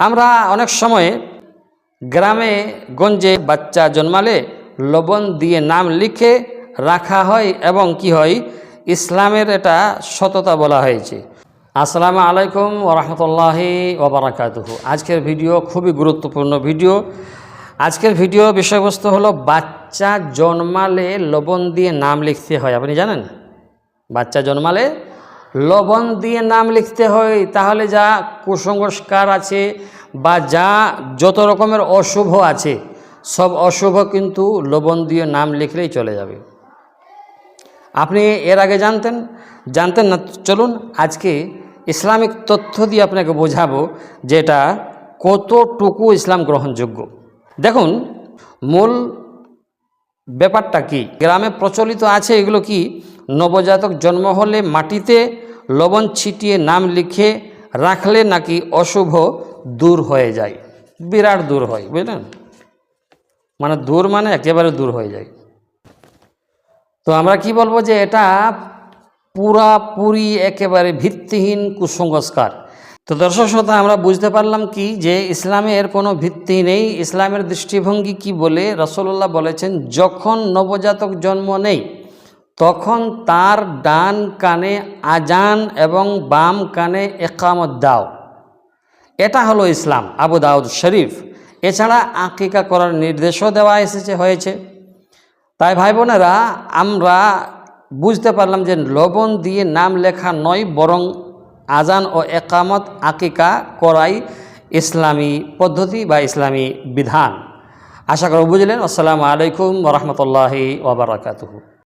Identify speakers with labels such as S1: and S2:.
S1: আমরা অনেক সময় গ্রামে গঞ্জে বাচ্চা জন্মালে লবণ দিয়ে নাম লিখে রাখা হয় এবং কি হয়? ইসলামের এটা সততা বলা হয়েছে। আসসালামু আলাইকুম ওরহমতুল্লাহি ওবরাকাতুহু আজকের ভিডিও খুবই গুরুত্বপূর্ণ ভিডিও। আজকের ভিডিও বিষয়বস্তু হলো বাচ্চা জন্মালে লবণ দিয়ে নাম লিখতে হয়। আপনি জানেন? বাচ্চা জন্মালে লবণ দিয়ে নাম লিখতে হয়, তাহলে যা কুসংস্কার আছে বা যা যত রকমের অশুভ আছে, সব অশুভ কিন্তু লবণ দিয়ে নাম লিখলেই চলে যাবে। আপনি এর আগে জানতেন? জানতেন না? চলুন আজকে ইসলামিক তথ্য দিয়ে আপনাকে বোঝাবো যেটা কতটুকু ইসলাম গ্রহণযোগ্য। দেখুন, মূল ব্যাপারটা কি? গ্রামে প্রচলিত আছে এগুলো কি? নবজাতক জন্ম হলে মাটিতে লবণ ছিটিয়ে নাম লিখে রাখলে নাকি অশুভ দূর হয়ে যায়। বিরাট দূর হয়, বুঝলেন? মানে দূর মানে একেবারে দূর হয়ে যায়। তো আমরা কি বলব যে এটা পুরাপুরি একেবারে ভিত্তিহীন কুসংস্কার। তো দর্শক শ্রোতা, আমরা বুঝতে পারলাম কি যে ইসলামের কোনো ভিত্তি নেই। ইসলামের দৃষ্টিভঙ্গি কি বলে? রসল্লাহ বলেছেন, যখন নবজাতক জন্ম নেই তখন তার ডান কানে আজান এবং বাম কানে একামত দাও। এটা হলো ইসলাম, আবু দাউদ শরীফ। এছাড়া আকিকা করার নির্দেশও দেওয়া এসেছে, হয়েছে। তাই ভাই বোনেরা আমরা বুঝতে পারলাম যে লবণ দিয়ে নাম লেখা নয়, বরং আজান ও একামত আকিকা করাই ইসলামী পদ্ধতি বা ইসলামী বিধান। আশা করি বুঝলেন। আসসালামু আলাইকুম রহমতুল্লাহি ওবরাকাতুহু